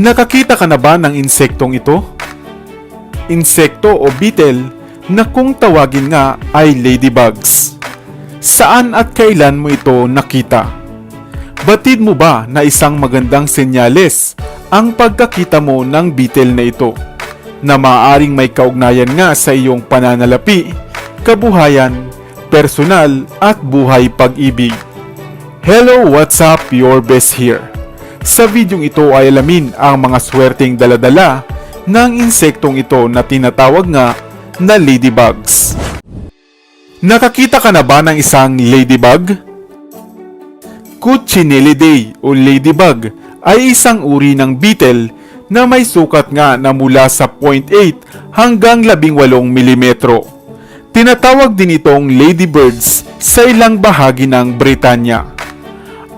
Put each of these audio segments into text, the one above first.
Nakakita ka na ba ng insektong ito? Insekto o beetle na kung tawagin nga ay ladybugs. Saan at kailan mo ito nakita? Batid mo ba na isang magandang senyales ang pagkakita mo ng beetle na ito na maaaring may kaugnayan nga sa iyong pananalapi, kabuhayan, personal at buhay pag-ibig? Hello, what's up? Your best here. Sa videong ito ay alamin ang mga swerteng daladala ng insektong ito na tinatawag nga na ladybugs. Nakakita ka na ba ng isang ladybug? Cuccinellidae o ladybug ay isang uri ng beetle na may sukat nga na mula sa 0.8 hanggang 18 mm. Tinatawag din itong ladybirds sa ilang bahagi ng Britanya.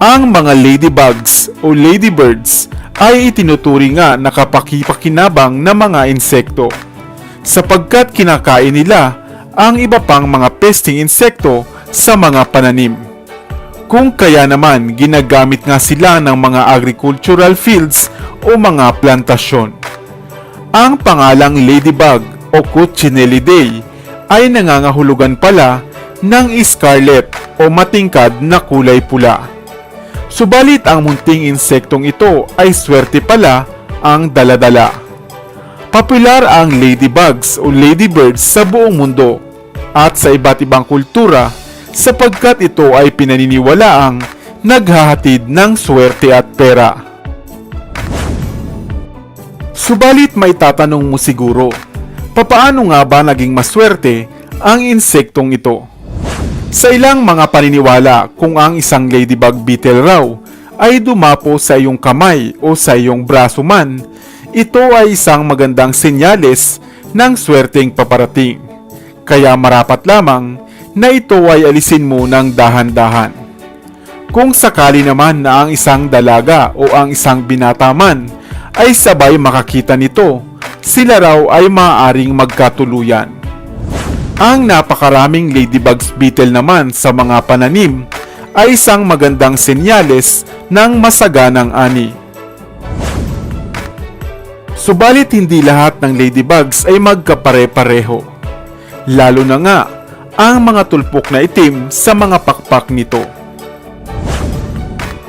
Ang mga ladybugs o ladybirds ay itinuturing nga na kapakipakinabang na mga insekto sapagkat kinakain nila ang iba pang mga pesting insekto sa mga pananim. Kung kaya naman ginagamit nga sila ng mga agricultural fields o mga plantasyon. Ang pangalang ladybug o Cuccinellidae ay nangangahulugan pala ng scarlet o matingkad na kulay pula. Subalit ang munting insektong ito ay swerte pala ang daladala. Popular ang ladybugs o ladybirds sa buong mundo at sa iba't ibang kultura sapagkat ito ay pinaniniwalaang naghahatid ng swerte at pera. Subalit may tatanong mo siguro, papaano nga ba naging maswerte ang insektong ito? Sa ilang mga paniniwala kung ang isang ladybug beetle raw ay dumapo sa iyong kamay o sa iyong braso man, ito ay isang magandang senyales ng swerteng paparating. Kaya marapat lamang na ito ay alisin mo ng dahan-dahan. Kung sakali naman na ang isang dalaga o ang isang binata man ay sabay makakita nito, sila raw ay maaaring magkatuluyan. Ang napakaraming ladybugs beetle naman sa mga pananim ay isang magandang senyales ng masaganang ani. Subalit hindi lahat ng ladybugs ay magkapare-pareho. Lalo na nga ang mga tulpok na itim sa mga pakpak nito.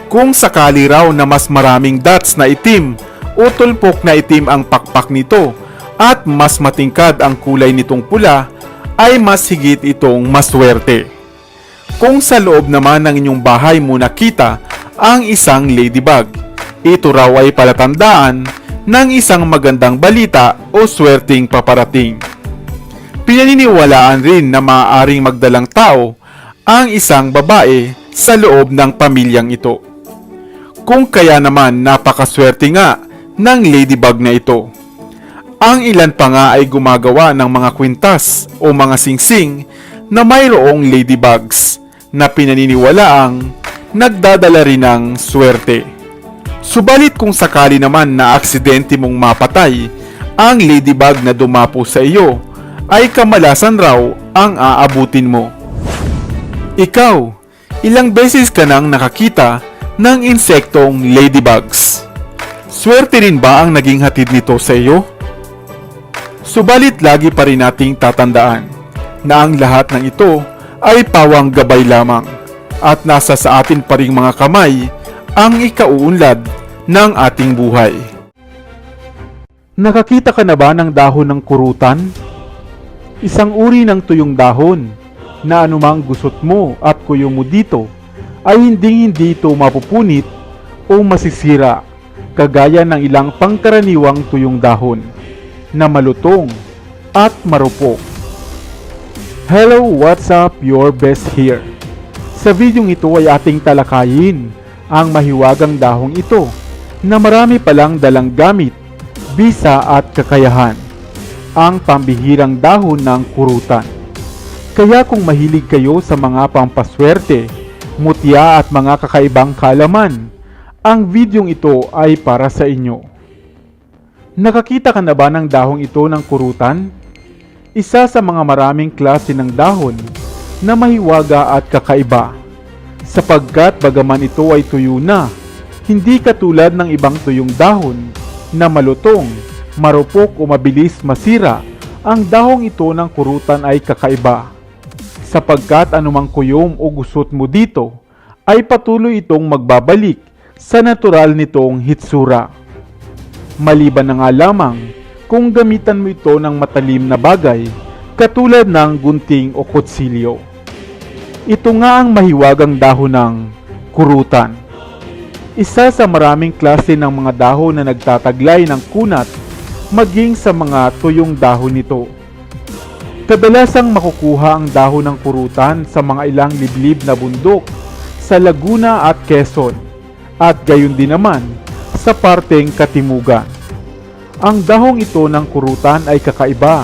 Kung sakali raw na mas maraming dots na itim o tulpok na itim ang pakpak nito at mas matingkad ang kulay nitong pula, ay mas higit itong maswerte. Kung sa loob naman ng inyong bahay mo nakita ang isang ladybug, ito raw ay palatandaan ng isang magandang balita o swerting paparating. Pinaniniwalaan rin na maaaring magdalang tao ang isang babae sa loob ng pamilyang ito. Kung kaya naman napakaswerte nga ng ladybug na ito. Ang ilan pa nga ay gumagawa ng mga kwintas o mga singsing na mayroong ladybugs na pinaniniwalaang nagdadala rin ng swerte. Subalit kung sakali naman na aksidente mong mapatay ang ladybug na dumapo sa iyo, ay kamalasan raw ang aabutin mo. Ikaw, ilang beses ka nang nakakita ng insektong ladybugs? Swerte rin ba ang naging hatid nito sa iyo? Subalit lagi pa rin nating tatandaan na ang lahat ng ito ay pawang gabay lamang at nasa sa atin pa ring mga kamay ang ikauunlad ng ating buhay. Nakakita ka na ba ng dahon ng kurutan? Isang uri ng tuyong dahon na anumang gusot mo at kuyo mo dito ay hindi hindi ito mapupunit o masisira kagaya ng ilang pangkaraniwang tuyong dahon na malutong at marupok. Hello, what's up? Your best here. Sa videong ito ay ating talakayin ang mahiwagang dahong ito na marami palang dalang gamit, bisa at kakayahan. Ang pambihirang dahon ng kurutan. Kaya kung mahilig kayo sa mga pampaswerte, mutya at mga kakaibang kalaman, ang videong ito ay para sa inyo. Nakakita ka na ba ng dahong ito ng kurutan? Isa sa mga maraming klase ng dahon na mahiwaga at kakaiba. Sapagkat bagaman ito ay tuyo na, hindi katulad ng ibang tuyong dahon na malutong, marupok o mabilis masira, ang dahong ito ng kurutan ay kakaiba. Sapagkat anumang kuyom o gusot mo dito, ay patuloy itong magbabalik sa natural nitong hitsura. Maliban na nga lamang kung gamitan mo ito ng matalim na bagay katulad ng gunting o kutsilyo. Ito nga ang mahiwagang dahon ng kurutan. Isa sa maraming klase ng mga dahon na nagtataglay ng kunat maging sa mga tuyong dahon nito. Kadalasang makukuha ang dahon ng kurutan sa mga ilang liblib na bundok sa Laguna at Quezon at gayon din naman sa parteng Katimugan. Ang dahong ito ng kurutan ay kakaiba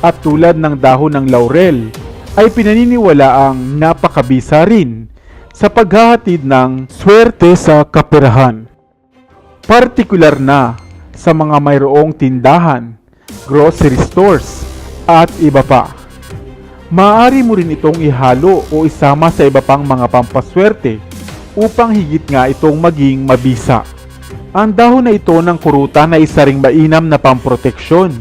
at tulad ng dahon ng laurel ay pinaniniwala ang napakabisa rin sa paghahatid ng swerte sa kaperahan. Partikular na sa mga mayroong tindahan, grocery stores, at iba pa. Maaari mo rin itong ihalo o isama sa iba pang mga pampaswerte upang higit nga itong maging mabisa. Ang dahon na ito ng kurutan ay isa ring mainam na pamproteksyon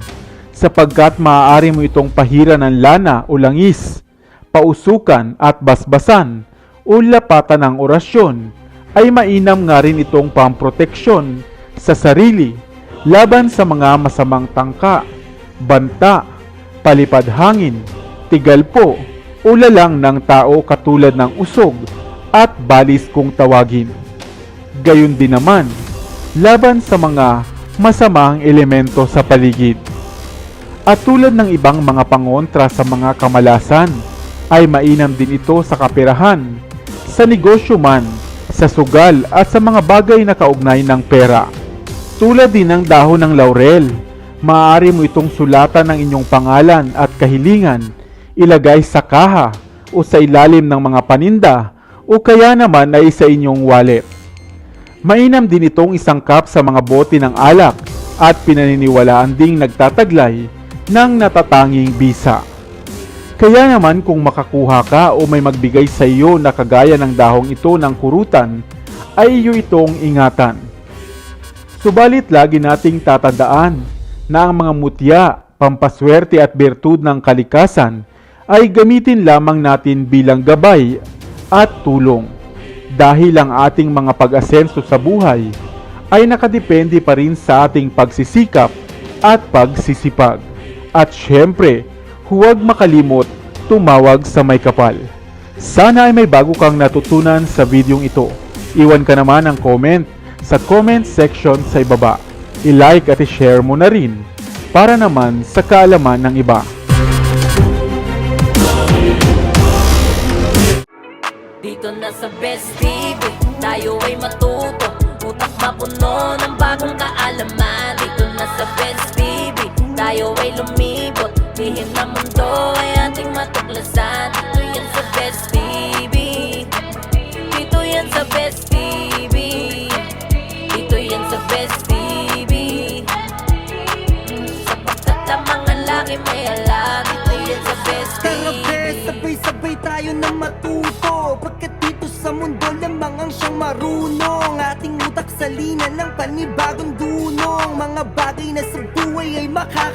sapagkat maaari mo itong pahira ng lana o langis, pausukan at basbasan o lapatan ng orasyon ay mainam nga rin itong pamproteksyon sa sarili laban sa mga masamang tangka, banta, palipad hangin, tigalpo o lalang ng tao katulad ng usog at balis kung tawagin. Gayon din naman, laban sa mga masamang elemento sa paligid. At tulad ng ibang mga pangontra sa mga kamalasan, ay mainam din ito sa kaperahan, sa negosyo man, sa sugal at sa mga bagay na kaugnay ng pera. Tulad din ng dahon ng laurel, maaari mo itong sulatan ng inyong pangalan at kahilingan, ilagay sa kaha o sa ilalim ng mga paninda o kaya naman ay sa inyong wallet. Mainam din itong isangkap sa mga bote ng alak at pinaniniwalaan ding nagtataglay ng natatanging bisa. Kaya naman kung makakuha ka o may magbigay sa iyo na kagaya ng dahong ito ng kurutan, ay iyo itong ingatan. Subalit lagi nating tatandaan na ang mga mutya, pampaswerte at bertud ng kalikasan ay gamitin lamang natin bilang gabay at tulong. Dahil ang ating mga pag-asenso sa buhay ay nakadepende pa rin sa ating pagsisikap at pagsisipag. At syempre, huwag makalimot tumawag sa may kapal. Sana ay may bago kang natutunan sa videong ito. Iwan ka naman ang comment sa comment section sa ibaba. I-like at i-share mo na rin para naman sa kaalaman ng iba. Sa Best TV, tayo ay matuto. Utak mapuno ng bagong kaalaman Dito na sa Best TV, tayo ay lumibot. Lihim na mundo ay ating matuklasan. Dito yan sa Best TV Dito yan sa Best TV Dito yan sa Best TV Sapagkat ang laki may alam Dito yan sa Best TV bes, sabay-sabay tayo na matuto panibagong dunong Mga bagay na sa buhay ay makakat